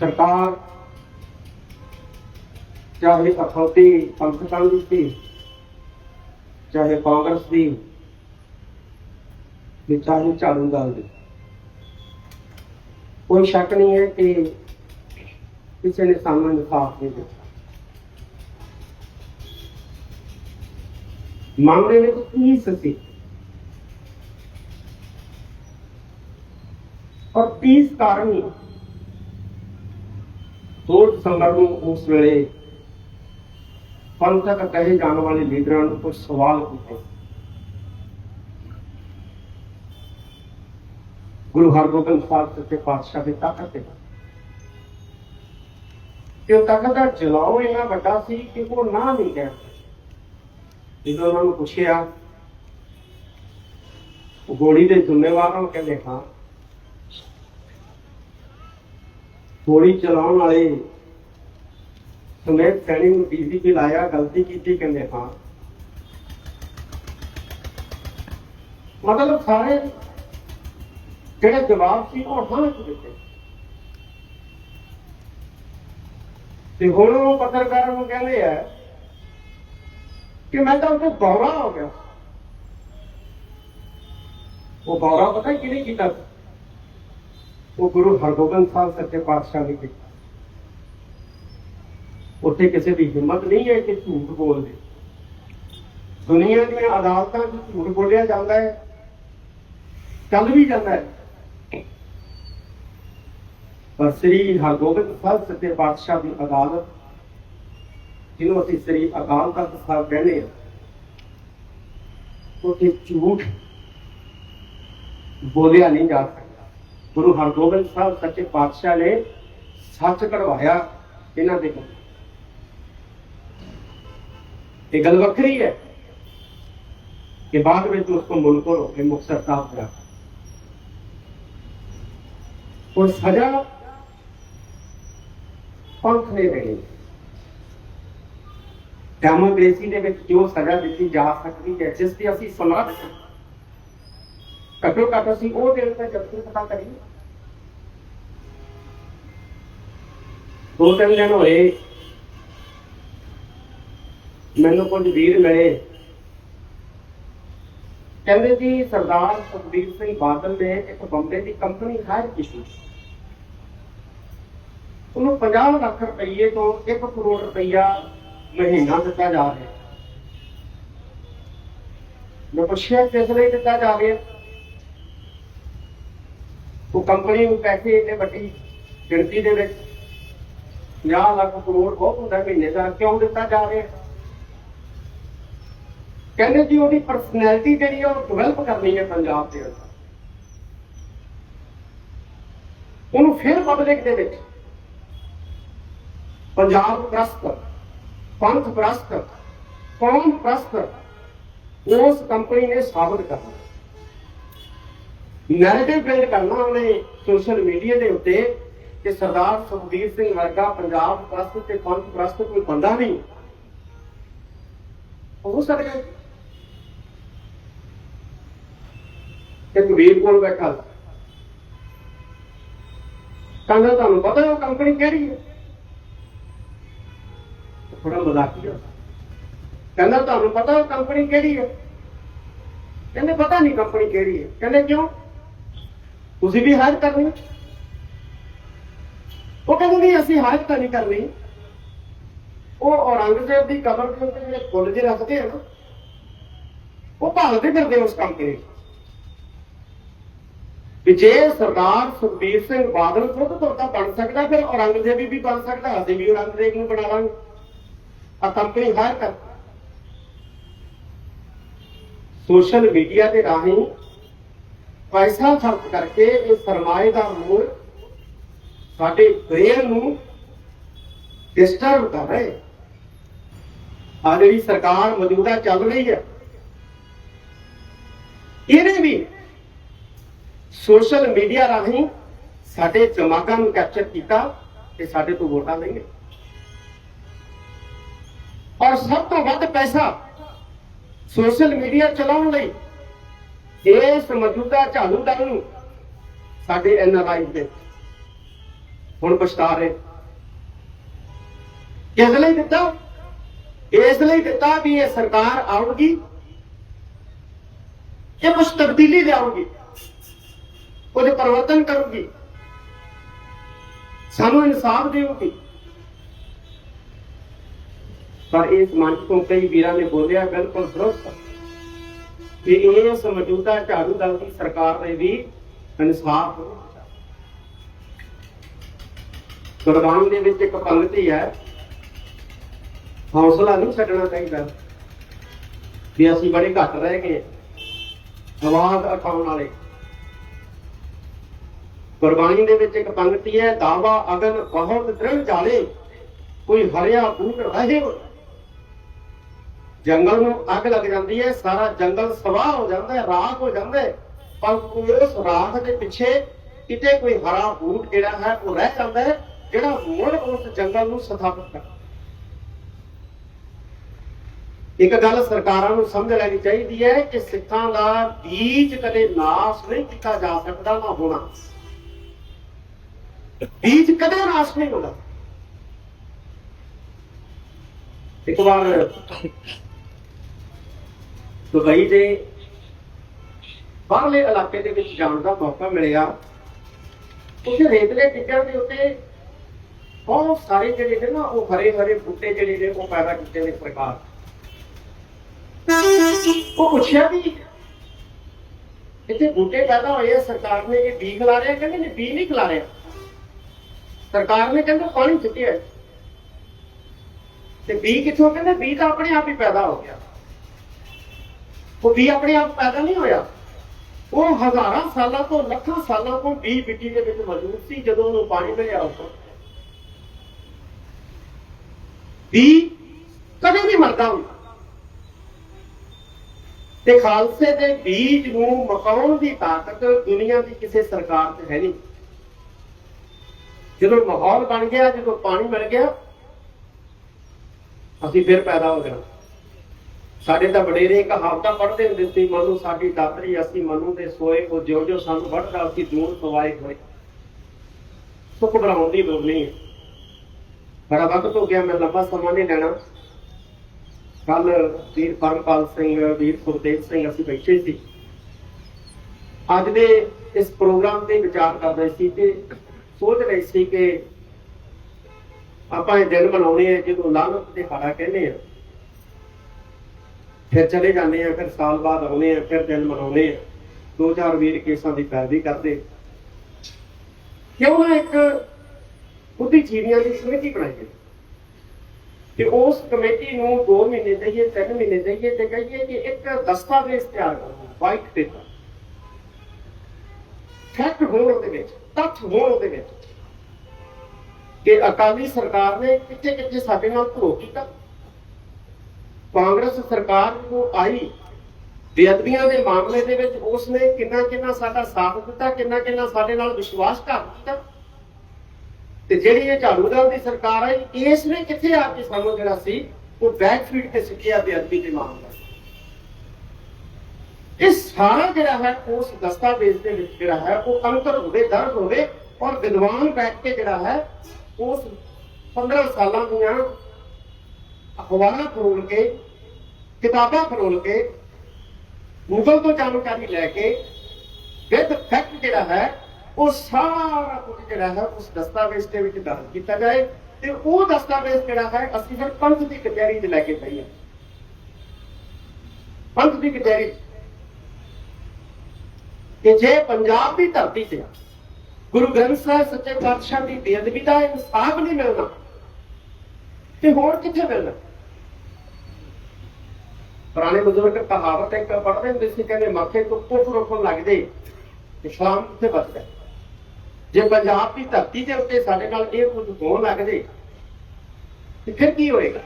ਸਰਕਾਰ ਚਾਹੇ ਅਖੌਤੀ ਪੰਥਕਾਂ ਦੀ ਸੀ ਚਾਹੇ ਕਾਂਗਰਸ ਦੀ ਤੇ ਚਾਹੇ ਝਾੜੂ ਦਲ ਦੀ ਕੋਈ ਸ਼ੱਕ ਨਹੀਂ ਹੈ ਕਿ ਕਿਸੇ ਨੇ ਸਾਨੂੰ ਇਨਸਾਫ ਨਹੀਂ ਦਿੱਤਾ ਮਾਮਲੇ ਵਿੱਚ ਕੀ ਸੀ ਔਰ 30 ਕਾਰਨ ਦੋ ਦਸੰਬਰ ਨੂੰ ਉਸ ਵੇਲੇ ਪੰਥ ਤੱਕ ਕਹੇ ਜਾਣ ਵਾਲੇ ਲੀਡਰਾਂ ਨੂੰ ਕੁਝ ਸਵਾਲ ਕੀਤੇ ਗੁਰੂ ਹਰਗੋਬਿੰਦ ਸਾਹਿਬ ਸੱਚੇ ਪਾਤਸ਼ਾਹ ਦੀ ਤਾਕਤ ਤੇ ਕਿ ਉਹ ਤਾਕਤ ਦਾ ਜਲਾਓ ਇੰਨਾ ਵੱਡਾ ਸੀ ਕਿ ਉਹ ਨਾ ਨਹੀਂ ਕਹਿ ਸਕੇ। ਜਦੋਂ ਉਹਨਾਂ ਨੂੰ ਪੁੱਛਿਆ, ਉਹ ਗੋਲੀ ਦੇ ਜ਼ਿੰਮੇਵਾਰ ਨੂੰ ਕਹਿੰਦੇ, ਹਾਂ ਗੋਲੀ ਚਲਾਉਣ ਵਾਲੇ ਸਮੇਤ ਸੈਣੀ ਨੂੰ ਡੀਜੀਪੀ ਲਾਇਆ, ਗਲਤੀ ਕੀਤੀ ਕਹਿੰਦੇ ਹਾਂ। ਮਤਲਬ ਸਾਰੇ ਜਿਹੜੇ ਜਵਾਬ ਸੀ ਉਹ ਹਾਂ ਵਿੱਚ ਦਿੱਤੇ ਤੇ ਹੁਣ ਉਹ ਪੱਤਰਕਾਰਾਂ ਨੂੰ ਕਹਿੰਦੇ ਆ ਕਿ ਮੈਂ ਤਾਂ ਉਹ ਬੌਰਾ ਹੋ ਗਿਆ। ਉਹ ਬੌਰਾ ਪਤਾ ਕਿਹਨੇ ਕੀਤਾ ਉਹ ਗੁਰੂ ਹਰਗੋਬਿੰਦ ਸਾਹਿਬ ਸੱਚੇ ਪਾਤਸ਼ਾਹ ਨੇ ਕੀਤਾ। ਉੱਥੇ ਕਿਸੇ ਦੀ ਹਿੰਮਤ ਨਹੀਂ ਹੈ ਕਿ ਝੂਠ ਬੋਲਦੇ ਦੁਨੀਆ ਦੀਆਂ ਅਦਾਲਤਾਂ 'ਚ ਝੂਠ ਬੋਲਿਆ ਜਾਂਦਾ ਹੈ, ਚੱਲ ਵੀ ਜਾਂਦਾ ਹੈ। ਪਰ ਸ੍ਰੀ ਹਰਗੋਬਿੰਦ ਸਾਹਿਬ ਸੱਚੇ ਪਾਤਸ਼ਾਹ ਦੀ ਅਦਾਲਤ, ਜਿਹਨੂੰ ਅਸੀਂ ਸ੍ਰੀ ਅਕਾਲ ਤਖਤ ਸਾਹਿਬ ਕਹਿੰਦੇ ਹਾਂ, ਉੱਥੇ ਝੂਠ ਬੋਲਿਆ ਨਹੀਂ ਜਾ ਸਕਦਾ। ਗੁਰੂ ਹਰਗੋਬਿੰਦ ਸਾਹਿਬ ਸੱਚੇ ਪਾਤਸ਼ਾਹ ਨੇ ਸੱਚ ਕਢਵਾਇਆ ਇਹਨਾਂ ਦੇ ਕੋਲ। ਇਹ ਗੱਲ ਵੱਖਰੀ ਹੈ ਕਿ ਬਾਅਦ ਵਿੱਚ ਉਸ ਨੂੰ ਮੁਲਕ ਹੋ ਕੇ ਮੁਕਤਸਰ ਸਾਹਿਬ ਦਾ ਉਹ ਸਜ਼ਾ ਪੰਥ ਨੇ ਦੇਣੀ। ਡੈਮੋਕ੍ਰੇਸੀ ਦੇ ਵਿੱਚ ਜੋ ਸਜ਼ਾ ਦਿੱਤੀ ਜਾ ਸਕਦੀ ਹੈ, ਜਿਸ ਤੇ ਅਸੀਂ ਸਲਾਹ ਘੱਟੋ ਘੱਟ ਅਸੀਂ ਉਹ ਦਿਨ ਤੇ ਜਦ ਪਤਾ ਕਰੀਏ। ਦੋ ਤਿੰਨ ਦਿਨ ਹੋਏ। ਮੈਨੂੰ ਕੁਝ ਵੀਰ ਮਿਲੇ। ਕਹਿੰਦੇ ਜੀ ਸਰਦਾਰ ਸੁਖਬੀਰ ਸਿੰਘ ਬਾਦਲ ਨੇ ਇੱਕ ਬੰਬੇ ਦੀ ਕੰਪਨੀ ਹਾਇਰ ਕੀਤੀ। ਉਹਨੂੰ 50 ਲੱਖ ਰੁਪਏ ਤੋਂ 1 ਕਰੋੜ ਰੁਪਇਆ ਮਹੀਨਾ ਦਿੱਤਾ ਜਾ ਰਿਹਾ। ਮੈਂ ਪੁੱਛਿਆ ਕਿਸ ਲਈ ਦਿੱਤਾ ਜਾ ਰਿਹਾ? ਉਹ ਕੰਪਨੀ ਨੂੰ ਪੈਸੇ ਇੰਨੇ ਵੱਡੀ ਗਿਣਤੀ ਦੇ ਵਿੱਚ 50 ਲੱਖ ਕਰੋੜ ਬਹੁਤ ਹੁੰਦਾ ਮਹੀਨੇ ਦਾ, ਕਿਉਂ ਦਿੱਤਾ ਜਾ ਰਿਹਾ? ਕਹਿੰਦੇ ਜੀ ਉਹਦੀ ਪਰਸਨੈਲਿਟੀ ਜਿਹੜੀ ਆ ਉਹ ਡਿਵੈਲਪ ਕਰਨੀ ਹੈ ਪੰਜਾਬ ਦੇ ਅੰਦਰ। ਉਹਨੂੰ ਫਿਰ ਪਬਲਿਕ ਦੇ ਵਿੱਚ ਪੰਜਾਬ ਪ੍ਰਸਤ, ਪੰਥ ਪ੍ਰਸਤ, ਕੌਮ ਪ੍ਰਸਤ, ਉਸ ਕੰਪਨੀ ਨੇ ਸਾਬਤ ਕਰਨਾ। ਨੈਰੇਟਿਵ ਬਿਲਡ ਕਰਨਾ ਉਹਨੇ ਸੋਸ਼ਲ ਮੀਡੀਆ ਦੇ ਉੱਤੇ ਕਿ ਸਰਦਾਰ ਸੁਖਦੀਪ ਸਿੰਘ ਵਰਗਾ ਪੰਜਾਬ ਪ੍ਰਸਤ ਤੇ ਪੰਥ ਪ੍ਰਸਤ ਕੋਈ ਬੰਦਾ ਨਹੀਂ। ਹੋ ਸਕਦਾ ਕਿ ਕਬੀਰ ਕੋਲ ਬੈਠਾ। ਕਹਿੰਦਾ ਤੁਹਾਨੂੰ ਪਤਾ ਉਹ ਕੰਪਨੀ ਕਿਹੜੀ ਹੈ? ਥੋੜਾ ਮਜ਼ਾਕੀਆ ਕਹਿੰਦਾ ਤੁਹਾਨੂੰ ਪਤਾ ਉਹ ਕੰਪਨੀ ਕਿਹੜੀ ਹੈ? ਕਹਿੰਦੇ ਪਤਾ ਨਹੀਂ ਕੰਪਨੀ ਕਿਹੜੀ ਹੈ। ਕਹਿੰਦੇ ਕਿਉਂ? ਤੁਸੀਂ ਵੀ ਹਾਇਰ ਕਰਨੀ ਹੈ? ਉਹ ਕਹਿੰਦੇ ਨਹੀਂ ਅਸੀਂ ਹਾਇਰ ਤਾਂ ਨਹੀਂ ਕਰਨੀ ਉਹ ਔਰੰਗਜ਼ੇਬ ਦੀ ਕਬਰ ਦੇ ਉੱਤੇ ਜਿਹੜੇ ਫੁੱਲ ਜਿਹੇ ਰੱਖਦੇ ਆ ਨਾ, ਉਹ ਭਾਲਦੇ ਫਿਰਦੇ ਉਸ ਕੰਪਨੀ ਨੂੰ। ਵੀ ਜੇ ਸਰਦਾਰ ਸੁਖਬੀਰ ਸਿੰਘ ਬਾਦਲ ਖੁਦ ਤੋਂ ਤਾਂ ਬਣ ਸਕਦਾ, ਫਿਰ ਔਰੰਗਜ਼ੇਬ ਵੀ ਬਣ ਸਕਦਾ, ਅਸੀਂ ਵੀ ਔਰੰਗਜ਼ੇਬ ਨੂੰ ਬਣਾ ਲਾਂਗੇ ਆ ਕੰਪਨੀ ਹਾਇਰ ਕਰ ਸੋਸ਼ਲ ਮੀਡੀਆ ਦੇ ਰਾਹੀਂ ਪੈਸਾ ਖਰਚ ਕਰਕੇ ਇਹ ਸਰਮਾਏ ਦਾ ਮੂਲ ਸਾਡੇ ਬ੍ਰੇਨ ਨੂੰ ਡਿਸਟਰਬ ਕਰ ਰਹੇ। ਆ ਜਿਹੜੀ ਸਰਕਾਰ ਮੌਜੂਦਾ ਚੱਲ ਰਹੀ ਹੈ, ਇਹਨੇ ਵੀ ਸੋਸ਼ਲ ਮੀਡੀਆ ਰਾਹੀਂ ਸਾਡੇ ਦਿਮਾਗਾਂ ਨੂੰ ਕੈਪਚਰ ਕੀਤਾ ਤੇ ਸਾਡੇ ਤੋਂ ਵੋਟਾਂ ਲਈਏ ਔਰ ਸਭ ਤੋਂ ਵੱਧ ਪੈਸਾ ਸੋਸ਼ਲ ਮੀਡੀਆ ਚਲਾਉਣ ਲਈ ਇਸ ਮੌਜੂਦਾ ਝਾੜੂ ਦਲ ਨੂੰ ਸਾਡੇ ਐਨਆਰਆਈ ਦੇ। ਹੁਣ ਪਛਤਾ ਰਹੇ। ਕਿਸ ਲਈ ਦਿੱਤਾ? ਇਸ ਲਈ ਦਿੱਤਾ ਵੀ ਇਹ ਸਰਕਾਰ ਆਉਗੀ ਇਹ ਕੁਝ ਤਬਦੀਲੀ ਲਿਆਉਗੀ ਉਹਦੇ ਪਰਿਵਰਤਨ ਕਰੂਗੀ। ਸਾਨੂੰ ਇਨਸਾਫ ਦੇਊਗੀ। ਪਰ ਇਸ ਮੰਚ ਤੋਂ ਕਈ ਵੀਰਾਂ ਨੇ ਬੋਲਿਆ, ਬਿਲਕੁਲ ਦਰਸਤ ਕਿ ਇਸ ਮੌਜੂਦਾ ਝਾੜੂ ਦਲ ਦੀ ਸਰਕਾਰ ਨੇ ਵੀ ਇਨਸਾਫ ਗੁਰਬਾਣੀ ਦੇ ਵਿੱਚ ਇੱਕ ਪੰਗਤੀ ਹੈ। ਹੌਸਲਾ ਨਹੀਂ ਛੱਡਣਾ ਚਾਹੀਦਾ। ਵੀ ਅਸੀਂ ਬੜੇ ਘੱਟ ਰਹਿ ਗਏ। ਆਵਾਜ਼ ਉਠਾਉਣ ਵਾਲੇ। ਗੁਰਬਾਣੀ ਦੇ ਵਿੱਚ ਇੱਕ ਪੰਗਤੀ ਹੈ, ਦਾਵਾ ਅਗਨ ਬਹੁਤ ਦ੍ਰਿੜ ਜਾਲੇ, ਕੋਈ ਹਰਿਆ ਬੂਟ ਰਹੇ। ਜੰਗਲ ਨੂੰ ਅੱਗ ਲੱਗ ਜਾਂਦੀ ਹੈ, ਸਾਰਾ ਜੰਗਲ ਸਵਾਹ ਹੋ ਜਾਂਦਾ ਹੈ, ਰਾਖ ਹੋ ਜਾਂਦਾ ਹੈ। ਪਰ ਉਸ ਰਾਖ ਦੇ ਪਿੱਛੇ ਕਿਤੇ ਕੋਈ ਹਰਾ ਬੂਟ ਜਿਹੜਾ ਹੈ, ਉਹ ਰਹਿ ਜਾਂਦਾ ਹੈ, ਜਿਹੜਾ ਮੁੜ ਉਸ ਜੰਗਲ ਨੂੰ ਸਥਾਪਿਤ ਕਰਦਾ ਇੱਕ ਗੱਲ ਸਰਕਾਰਾਂ ਨੂੰ ਸਮਝ ਲੈਣੀ ਚਾਹੀਦੀ ਹੈ ਕਿ ਸਿੱਖਾਂ ਦਾ ਬੀਜ ਕਦੇ ਨਾਸ਼ ਨਹੀਂ ਕੀਤਾ ਜਾ ਸਕਦਾ, ਨਾ ਹੋਣਾ। ਬੀਜ ਕਦੇ ਨਾਸ਼ ਨਹੀਂ ਹੁੰਦਾ। ਇੱਕ ਵਾਰ ਦੁਬਈ ਦੇ ਬਾਹਰਲੇ ਇਲਾਕੇ ਦੇ ਵਿੱਚ ਜਾਣ ਦਾ ਮੌਕਾ ਮਿਲਿਆ। ਉੱਥੇ ਰੇਤਲੇ ਟਿੱਕਿਆਂ ਦੇ ਉੱਤੇ ਬਹੁਤ ਸਾਰੇ ਜਿਹੜੇ ਨੇ ਨਾ, ਉਹ ਹਰੇ ਹਰੇ ਬੂਟੇ ਜਿਹੜੇ ਨੇ, ਉਹ ਪੈਦਾ ਕੀਤੇ ਨੇ ਸਰਕਾਰ। ਉਹ ਪੁੱਛਿਆ ਵੀ ਇੱਥੇ ਬੂਟੇ ਪੈਦਾ ਹੋਏ ਆ, ਸਰਕਾਰ ਨੇ ਇਹ ਬੀ ਖਿਲਾ ਰਿਹਾ, ਕਹਿੰਦੇ ਨੇ ਬੀ ਨਹੀਂ ਖਿਲਾ ਰਿਹਾ। ਸਰਕਾਰ ਨੇ ਕਹਿੰਦਾ ਪਾਣੀ ਸੁੱਟਿਆ। ਤੇ ਬੀ ਕਿੱਥੋਂ, ਕਹਿੰਦੇ ਬੀ ਤਾਂ ਆਪਣੇ ਆਪ ਹੀ ਪੈਦਾ ਹੋ ਗਿਆ। ਉਹ ਬੀ ਆਪਣੇ ਆਪ ਪੈਦਾ ਨਹੀਂ ਹੋਇਆ। ਉਹ ਹਜ਼ਾਰਾਂ ਸਾਲਾਂ ਤੋਂ, ਲੱਖਾਂ ਸਾਲਾਂ ਤੋਂ ਬੀ ਮਿੱਟੀ ਦੇ ਵਿੱਚ ਮੌਜੂਦ ਸੀ, ਜਦੋਂ ਉਹਨੂੰ ਪਾਣੀ ਮਿਲਿਆ ਉਸ ਬੀ ਕਦੇ ਨਹੀਂ ਮਰਦਾ ਹੁੰਦਾ। ਤੇ ਖਾਲਸੇ ਦੇ ਬੀਜ ਨੂੰ ਮਕਾਉਣ ਦੀ ਤਾਕਤ ਦੁਨੀਆ ਦੀ ਕਿਸੇ ਸਰਕਾਰ 'ਚ ਹੈ ਨਹੀਂ। ਜਦੋਂ ਮਾਹੌਲ ਬਣ ਗਿਆ, ਜਦੋਂ ਪਾਣੀ ਮਿਲ ਗਿਆ, ਅਸੀਂ ਫਿਰ ਪੈਦਾ ਹੋ ਗਏ ਸਾਡੇ ਤਾਂ ਵਡੇਰੇ ਕਹਾਵਤਾਂ ਪੜ੍ਹਦੇ ਹੁੰਦੇ ਸੀ, ਮਨੂ ਸਾਡੀ ਦਾਤਰੀ, ਅਸੀਂ ਮਨੂ ਦੇ ਸੋਏ, ਉਹ ਜਿਉ ਜਿਉ ਸਾਨੂੰ ਵੱਢਦਾ, ਅਸੀਂ ਦੂਰ ਸਵਾਏ ਹੋਏ। ਸੋ ਘਬਰਾਉਣ ਦੀ ਲੋੜ ਨਹੀਂ ਹੈ। ਬੜਾ ਵਕਤ ਹੋ ਗਿਆ, ਮੈਂ ਲੰਬਾ ਸਮਾਂ ਨਹੀਂ ਲੈਣਾ। ਕੱਲ ਵੀਰ ਪਰਮਪਾਲ ਸਿੰਘ, ਵੀਰ ਸੁਖਦੇਵ ਸਿੰਘ, ਅਸੀਂ ਬੈਠੇ ਸੀ। ਅੱਜ ਦੇ ਇਸ ਪ੍ਰੋਗਰਾਮ ਤੇ ਵਿਚਾਰ ਕਰ ਰਹੇ ਸੀ ਤੇ ਸੋਚ ਰਹੇ ਸੀ ਕਿ ਆਪਾਂ ਇਹ ਦਿਨ ਮਨਾਉਣੇ ਆ ਜਦੋਂ ਲਾਹਨਤ ਦੇ ਹਾੜਾ ਕਹਿੰਦੇ ਆ। ਫਿਰ ਚਲੇ ਜਾਂਦੇ ਆ, ਫਿਰ ਸਾਲ ਬਾਅਦ ਆਉਣੇ ਆ, ਫਿਰ ਦਿਨ ਮਨਾਉਣੇ ਆ। ਦੋ ਚਾਰ ਵੀਰ ਕੇਸਾਂ ਦੀ ਪੈਰਵੀ ਕਰਦੇ। ਕਿਉਂ ਨਾ ਇੱਕ ਬੁੱਧੀ ਜੀਵੀਆਂ ਦੀ ਸਮਿਤੀ ਬਣਾਈ ਗਈ ਉਸ ਕਮੇਟੀ ਨੂੰ 2 ਮਹੀਨੇ ਦਈਏ 3 ਮਹੀਨੇ ਦਈਏ ਤੇ ਕਹੀਏ ਕਿ ਇੱਕ ਦਸਤਾਵੇਜ਼ ਤਿਆਰ ਕਰੋ, ਵਾਈਟ ਪੇਪਰ। ਫੈਕਟ ਹੋਣ ਉਹਦੇ ਵਿੱਚ, ਤੱਥ ਹੋਣ ਉਹਦੇ ਵਿੱਚ। ਕਿ ਅਕਾਲੀ ਸਰਕਾਰ ਨੇ ਕਿੱਥੇ ਕਿੱਥੇ ਸਾਡੇ ਨਾਲ ਧਰੋ ਕੀਤਾ। ਕਾਂਗਰਸ ਸਰਕਾਰ ਨੂੰ ਆਈ ਬੇਅਦਬੀਆਂ ਦੇ ਮਾਮਲੇ ਦੇ ਵਿੱਚ ਉਸ ਨੇ ਕਿੰਨਾ ਕਿੰਨਾ ਸਾਡਾ ਸਾਥ ਦਿੱਤਾ, ਕਿੰਨਾ ਕਿੰਨਾ ਸਾਡੇ ਨਾਲ ਵਿਸ਼ਵਾਸਘਾਤ ਕੀਤਾ। ਤੇ ਜਿਹੜੀ ਇਹ ਝਾੜੂ ਦਲ ਦੀ ਸਰਕਾਰ ਆਈ ਇਸ ਨੇ ਕਿੱਥੇ ਆ ਕੇ ਸਾਨੂੰ ਜਿਹੜਾ ਸੀ, ਉਹ ਬੈਕਫੀਟ ਤੇ ਸਿੱਖਿਆ ਬੇਅਦਬੀ ਦੇ ਮਾਮਲੇ ਇਹ ਸਾਰਾ ਜਿਹੜਾ ਹੈ, ਉਸ ਦਸਤਾਵੇਜ਼ ਦੇ ਵਿੱਚ ਜਿਹੜਾ ਹੈ, ਉਹ ਅੰਤਰ ਹੋਵੇ ਦਰਜ ਹੋਵੇ ਔਰ ਵਿਦਵਾਨ ਬੈਠ ਕੇ ਜਿਹੜਾ ਹੈ, ਉਸ 15 ਸਾਲਾਂ ਦੀਆਂ ਅਖਬਾਰਾਂ ਫਰੋਲ ਕੇ, ਕਿਤਾਬਾਂ ਫਰੋਲ ਕੇ ਗੂਗਲ ਤੋਂ ਜਾਣਕਾਰੀ ਲੈ ਕੇ, ਵਿਦ ਫੈਕਟ ਜਿਹੜਾ ਹੈ, ਉਹ ਸਾਰਾ ਕੁਝ ਜਿਹੜਾ ਹੈ, ਉਸ ਦਸਤਾਵੇਜ਼ ਦੇ ਵਿੱਚ ਦਰਜ ਕੀਤਾ ਜਾਏ ਤੇ ਉਹ ਦਸਤਾਵੇਜ਼ ਜਿਹੜਾ ਹੈ, ਅਸੀਂ ਫਿਰ ਪੰਥ ਦੀ ਕਚਹਿਰੀ 'ਚ ਲੈ ਕੇ ਜਾਈਏ ਪੰਥ ਦੀ ਕਚਹਿਰੀ ਕਿ ਜੇ ਪੰਜਾਬ ਦੀ ਧਰਤੀ ਤੇ ਗੁਰੂ ਗ੍ਰੰਥ ਸਾਹਿਬ ਸੱਚੇ ਪਾਤਸ਼ਾਹ ਦੀ ਬੇਅਦਬੀ ਦਾ ਇਨਸਾਫ ਨਹੀਂ ਮਿਲਣਾ, ਤੇ ਹੋਰ ਕਿੱਥੇ ਮਿਲਣਾ? ਪੁਰਾਣੇ ਬਜ਼ੁਰਗ ਕਹਾਵਤ ਇੱਕ ਪੜ੍ਹਦੇ ਹੁੰਦੇ ਸੀ, ਕਹਿੰਦੇ ਮੱਥੇ ਤੋਂ ਪੁੱਠ ਰੋਕਣ ਲੱਗ ਜੇ, ਇਸਲਾਮ ਕਿੱਥੇ ਬਚਦਾ ਜੇ ਪੰਜਾਬ ਦੀ ਧਰਤੀ ਦੇ ਉੱਤੇ ਸਾਡੇ ਨਾਲ ਇਹ ਕੁਝ ਹੋਣ ਲੱਗ ਜੇ, ਤੇ ਫਿਰ ਕੀ ਹੋਏਗਾ?